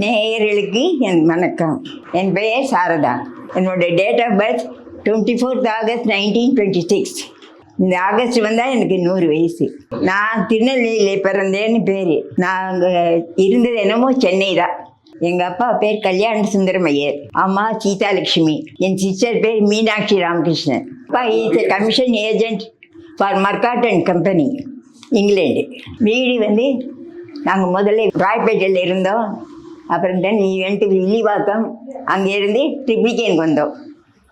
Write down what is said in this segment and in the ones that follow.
நேயர்களுக்கு என் வணக்கம். என் பெயர் சாரதா. என்னோட date of birth twenty fourth August nineteen twenty six இந்த ஆகஸ்ட் வந்தால் எனக்கு நூறு வயசு. நான் திருநெல்வேலியில் பிறந்தேன்னு பேர். நாங்கள் இருந்தது என்னமோ சென்னை தான். எங்கள் அப்பா பேர் கல்யாண சுந்தரம் ஐயர். அம்மா சீதாலட்சுமி என் சிஸ்டர் பேர் மீனாட்சி ராமகிருஷ்ணன். அப்பா is commission agent for Marcot and company England வீடு வந்து நாங்கள் முதல்ல ராய்பேட்டையில் இருந்தோம். அப்புறம் தென் நீ வந்துட்டு வில்லிவாக்கம் அங்கேருந்து ட்ரிப்ளிகேனுக்கு வந்தோம்.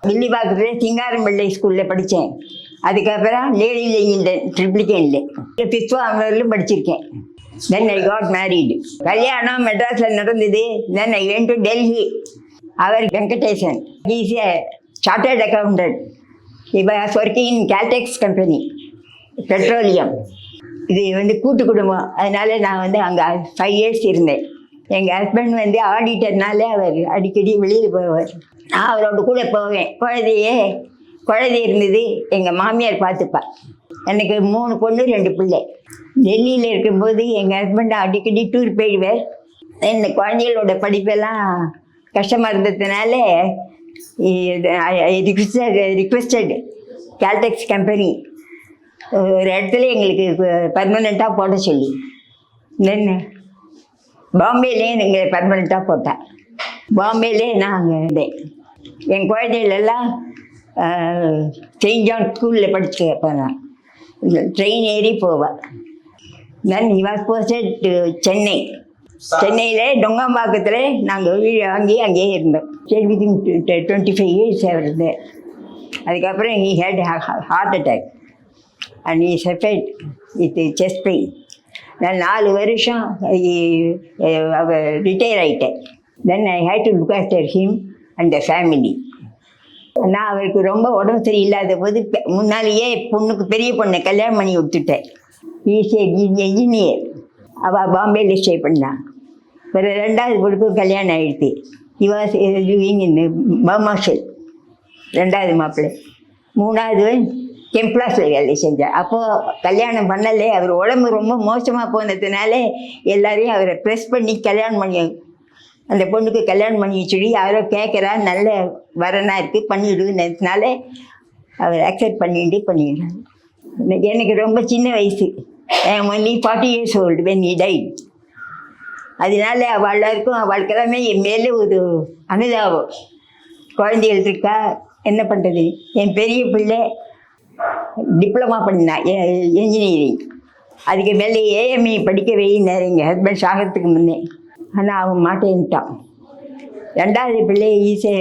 வில்லிவாக்கத்தில் சிங்காரம்பிள்ளை ஸ்கூலில் படித்தேன். அதுக்கப்புறம் லேடி லெங்கில்டன் ட்ரிப்ளிகேனில் பிஸ்வாமரிலும் படிச்சிருக்கேன். தென் ஐ காட் மேரீடு கல்யாணம் மெட்ராஸில் நடந்தது. Then I went to Delhi our Venkatesan. Is a chartered accountant இப்போ working in Caltex company petroleum இது வந்து கூட்டு குடும்பம். அதனால நான் வந்து அங்கே ஃபைவ் இயர்ஸ் இருந்தேன். எங்கள் ஹஸ்பண்ட் வந்து ஆடிட்டர்னால அவர் அடிக்கடி வெளியில் போவார். நான் அவரோட கூட போவேன். குழந்தையே குழந்தை இருந்தது எங்கள் மாமியார் பார்த்துப்பா. எனக்கு மூணு பொண்ணு ரெண்டு பிள்ளை. டெல்லியில் இருக்கும்போது எங்கள் ஹஸ்பண்ட் அடிக்கடி டூர் போயிடுவார். இந்த குழந்தைகளோட படிப்பெல்லாம் கஷ்டமாக இருந்ததுனால ரிக்வஸ்டட் ரிக்வஸ்டட் கேல்டெக்ஸ் கம்பெனி ஒரு இடத்துல எங்களுக்கு பர்மனெண்ட்டாக போட சொல்லி. என்ன? பாம்பேலேயே இங்கே பர்மனெண்ட்டாக போட்டேன். பாம்பேலேயே நான் அங்கே இருந்தேன். என் குழந்தைகளெல்லாம் செயின்ட் ஜான் ஸ்கூலில் படிச்சு கேட்பேன் நான் ட்ரெயின் ஏறி போவேன். Then he was posted to Chennai சென்னையில் டொங்காம்பாக்கத்தில் நாங்கள் வீடு வாங்கி அங்கேயே இருந்தோம். சரி வித்தின் டுவெண்ட்டி ஃபைவ் இயர்ஸ் இருந்தேன் அதுக்கப்புறம் he had heart attack and he suffered with chest pain நான் நாலு வருஷம் ரிட்டையர் ஆகிட்டேன் then I had to look after him and the family நான் அவருக்கு ரொம்ப உடம்பு சரியில்லாத போது முன்னாலேயே பொண்ணுக்கு பெரிய பொண்ணை கல்யாணம் பண்ணி விட்டுட்டேன். ஈஸி இன்ஜினியர் அவள் பாம்பேயில் ஸ்டே பண்ணான் பிற ரெண்டாவது பொண்ணுக்கும் கல்யாணம் ஆகிடுச்சு இவாஸ் லிவிங் இன் பர்மாஷல் ரெண்டாவது மாப்பிள்ளை. மூணாவது கெம்ப்ளாஸில் வேலை செஞ்சார். அப்போது கல்யாணம் பண்ணலே அவர் உடம்பு ரொம்ப மோசமாக போனதுனால எல்லாரையும் அவரை ப்ரெஸ் பண்ணி கல்யாணம் பண்ணி அந்த பொண்ணுக்கு கல்யாணம் பண்ணி சொல்லி யாரோ கேட்குறா நல்ல வரனாக இருக்குது பண்ணிவிடுனால அவர் அக்செப்ட் பண்ணிட்டு பண்ணிடுறாங்க எனக்கு ரொம்ப சின்ன வயசு. Only forty years old when he die அதனால அவள் அவளுக்கெல்லாமே என் மேலே ஒரு அனுதாபம். குழந்தைகள் இருக்கா என்ன பண்ணுறது என் பெரிய பிள்ளை டிப்ளமா பண்ணா என்ஜினியரிங் அதுக்கு மேலே ஏஎம்இ படிக்க வைனார் எங்கள் ஹஸ்பண்ட் சாகிறதுக்கு முன்னே. ஆனால் அவன் மாட்டேன்ட்டான் ரெண்டாவது பிள்ளை ஈஸே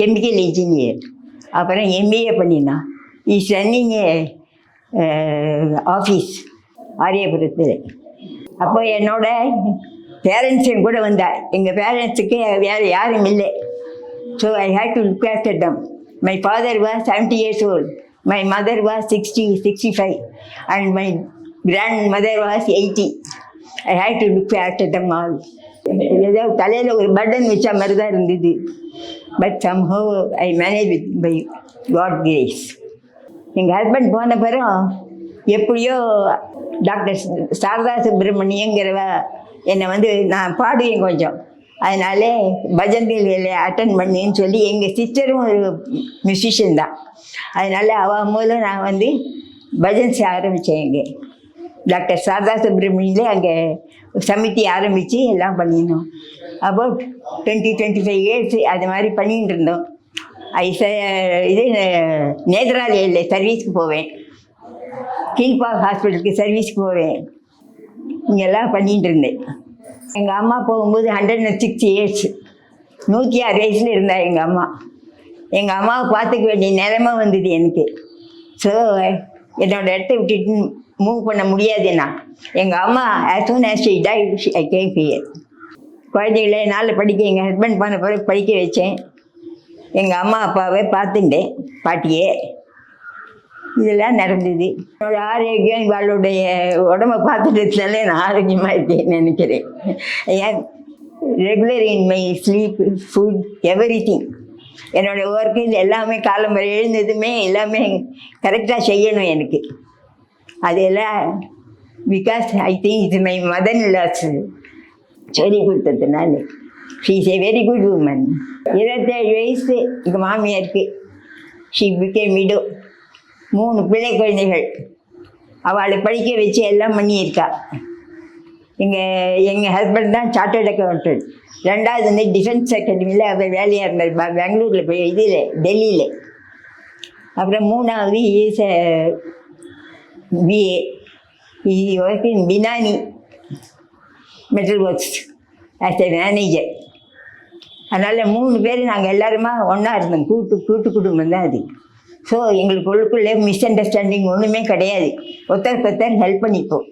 கெமிக்கல் இன்ஜினியர் அப்புறம் எம்பிஏ பண்ணினான். ஈஸ் ரன்னிங் ஆஃபீஸ் ஆரியபுரத்தில். அப்போ என்னோட பேரண்ட்ஸும் கூட வந்தார். எங்கள் பேரண்ட்ஸுக்கு வேறு யாரும் இல்லை. So I had to look after them my father was seventy years old my mother was sixty sixty five and my grandmother was eighty I had to look after them all ஏதோ தலையில் ஒரு button வச்ச மாதிரி தான் இருந்தது. But somehow I manage with by God grace எங்கள் husband போன பிறகு எப்படியோ டாக்டர் சாரதா சுப்பிரமணியங்கிறவ என்னை வந்து நான் பாடுவேன் கொஞ்சம். அதனால பஜன்கள் அட்டன் பண்ணின்னு சொல்லி எங்கள் சிஸ்டரும் ஒரு மியூசிஷியன் தான். அதனால அவள் மூலம் நான் வந்து பஜன்ஸ் ஆரம்பித்தேன் இங்கே. டாக்டர் சாரதா சுப்பிரமணியிலே அங்கே சமிதி ஆரம்பித்து எல்லாம் பண்ணியிருந்தோம். About twenty twenty five years அது மாதிரி பண்ணிகிட்டு இருந்தோம். ஐச இது நேதராலயில் சர்வீஸ்க்கு போவேன். கீழ்பாக் ஹாஸ்பிட்டலுக்கு சர்வீஸ்க்கு போவேன். இங்கெல்லாம் பண்ணிகிட்டு இருந்தேன். எங்கள் அம்மா போகும்போது ஹண்ட்ரட் அண்ட் சிக்ஸ்டி இயர்ஸ் நூற்றி ஆறு வயசில் இருந்தா எங்கள் அம்மா. எங்கள் அம்மாவை பார்த்துக்க வேண்டிய நிலைமை வந்தது எனக்கு. ஸோ என்னோட இடத்த விட்டுட்டு மூவ் பண்ண முடியாது நான். எங்கள் அம்மா as soon as die I came here குழந்தைகளை என்னால் படிக்க எங்கள் ஹஸ்பண்ட் போன பிறகு படிக்க வச்சேன். எங்கள் அம்மா அப்பாவை பார்த்துட்டேன் பாட்டியே. இதெல்லாம் நடந்தது. என்னோட ஆரோக்கியம் இவளுடைய உடம்ப பார்த்துட்டதுனால நான் ஆரோக்கியமாக இருக்கேன்னு நினைக்கிறேன். I'm regular in my sleep food everything என்னோடய ஒர்க்கு இது எல்லாமே காலம் எழுந்ததுமே எல்லாமே கரெக்டாக செய்யணும் எனக்கு. அதெல்லாம் பிகாஸ் ஐ திங்க் இது மை மதன் லாஸ் சொல்லி கொடுத்ததுனால. She's a very good woman இருபத்தேழு வயசு எங்கள் மாமியாருக்கு. ஷீ பிகே விடோ மூணு பிள்ளை குழந்தைகள். அவளை படிக்க வச்சு எல்லாம் பண்ணியிருக்கா. எங்கள் எங்கள் ஹஸ்பண்ட் தான் சார்ட்டர்ட் அக்கௌண்டன்ட் ரெண்டாவது வந்து டிஃபென்ஸ் அகாடமியில் அவர் வேலையாக இருந்தார் பெங்களூரில் போய் இதில் டெல்லியில். அப்புறம் மூணாவது is BA work in Binani metal works as a manager அதனால் மூணு பேர் நாங்கள் எல்லாருமா ஒன்றா இருந்தோம். கூட்டு கூட்டு குடும்பம் தான் அது. ஸோ எங்களுக்கு மிஸ் அண்டர்ஸ்டாண்டிங் ஒன்றுமே கிடையாது. ஒருத்தருக்கு ஒருத்தர் ஹெல்ப் பண்ணிப்போம்.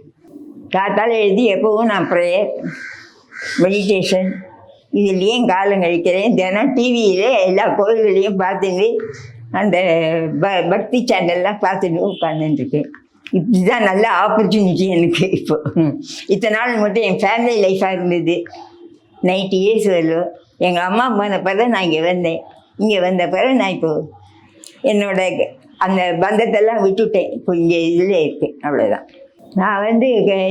காத்தால் எழுதி எப்போவும் நான் ப்ரேயர் மெடிடேஷன் இதுலேயே காலம் கழிக்கிறேன். தினம் டிவியிலே எல்லா கோயில்களையும் பார்த்துட்டு அந்த ப பக்தி சேனல்லாம் பார்த்துட்டு உட்காந்துருக்கேன் இப்படிதான் நல்ல ஆப்பர்ச்சுனிட்டி எனக்கு இப்போ. இத்தனை நாள் மட்டும் என் ஃபேமிலி லைஃபாக இருந்தது. நைன்டி இயர்ஸ் வரலும் எங்கள் அம்மா போன பிறகு நான் இங்கே வந்தேன். இங்கே வந்த பிறகு நான் இப்போது என்னோட அந்த பந்தத்தெல்லாம் விட்டுட்டேன். இப்போ இங்கே இதில் இருக்கேன் அவ்வளோதான் நான் வந்து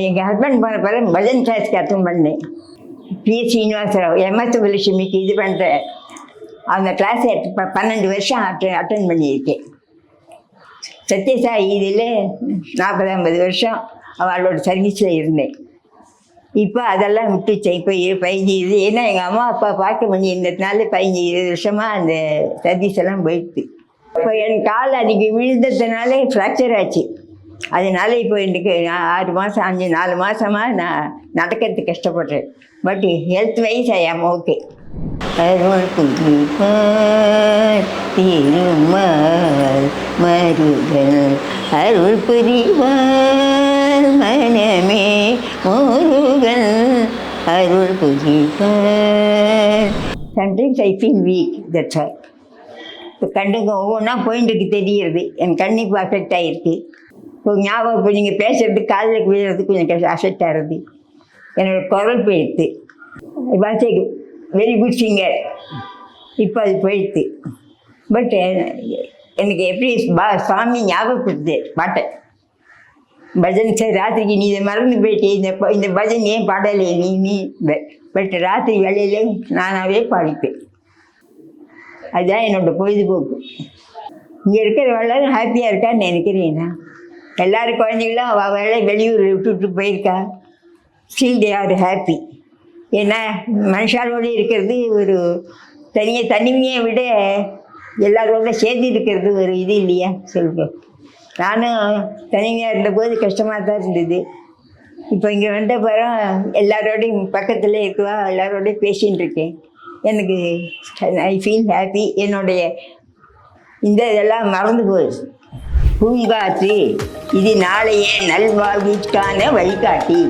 எங்கள் ஹஸ்பண்ட் போன பிறகு பஜன் கிளாஸ்க்கு அட்டன் பண்ணேன். பி. ஸ்ரீனிவாசராவ் எம்எஸ் சுபலட்சுமிக்கு இது பண்ணுற அந்த கிளாஸ் பன்னெண்டு வருஷம் அட்டன் அட்டன் பண்ணியிருக்கேன். சத்யசாய் இதில் நாற்பது ஐம்பது வருஷம் அவளோட சர்வீஸில் இருந்தேன். இப்போ அதெல்லாம் விட்டுச்சேன். இப்போ இரு பதினஞ்சு இது ஏன்னா எங்கள் அம்மா அப்பா பார்க்க பண்ணி இருந்ததுனால பதினஞ்சு இருபது வருஷமாக அந்த சர்வீஸ் எல்லாம் போயிடுது இப்போ என் கால் அன்றைக்கி விழுந்ததுனாலே ஃப்ராக்சர் ஆச்சு. அதனால இப்போ எனக்கு நான் ஆறு மாதம் அஞ்சு நாலு மாதமாக நான் நடக்கிறதுக்கு கஷ்டப்படுறேன். பட் ஹெல்த் வைஸ் ஐ ஆம் ஓகே திருமால் மருகன் அருள் புரிவார் மனமே முருகன். அருள் புரிவார். Sometimes I feel weak that's all இப்போ ஒவ்வொன்றா போயிட்டுருக்கு தெரியுது என் கண்ணுக்கு அஃபெக்ட் ஆகிருக்கு இப்போ ஞாபகம் இப்போ நீங்கள் பேசுறது காதில் விழுறது கொஞ்சம் அஃபெக்ட் ஆகிறது என்னோட குரல் போயிடுத்து வாஸ் வெரி குட் சிங்கர் இப்போ அது போயிடுத்து பட் எனக்கு எப்படி பா சாமி ஞாபகப்படுத்து பாட்டை. பஜன் சார் ராத்திரிக்கு நீ இதை மறந்து போயிட்டே இந்த இந்த பஜன் ஏன் பாடலை நீ நீ பட் ராத்திரி வேலையில நானாகவே பாடிப்பேன். அதுதான் என்னோட பொழுதுபோக்கு. இங்கே இருக்கிற ஹாப்பியாக இருக்கான்னு நினைக்கிறேன்னா எல்லாரும் குழந்தைங்களும் அவள் வேலை வெளியூர் விட்டுட்டு போயிருக்கா. ஸ்டில் தே ஆர் ஹாப்பி ஏன்னா மனுஷாலோடு இருக்கிறது ஒரு தனியாக தனிமையை விட எல்லாரோட சேர்ந்து இருக்கிறது ஒரு இது இல்லையா சொல்லுங்க நானும் தனிமையாக இருந்தபோது கஷ்டமாக தான் இருந்தது. இப்போ இங்கே வந்த பிறகு எல்லாரோடையும் பக்கத்தில் இருக்குவா எல்லாரோடையும் பேசின்னு இருக்கேன். எனக்கு ஐ ஃபீல் ஹாப்பி என்னுடைய இந்த இதெல்லாம் மறந்து போயிடுச்சு பூங்காற்று இது நாளைய நல்வாழ்விற்கான வழிகாட்டி.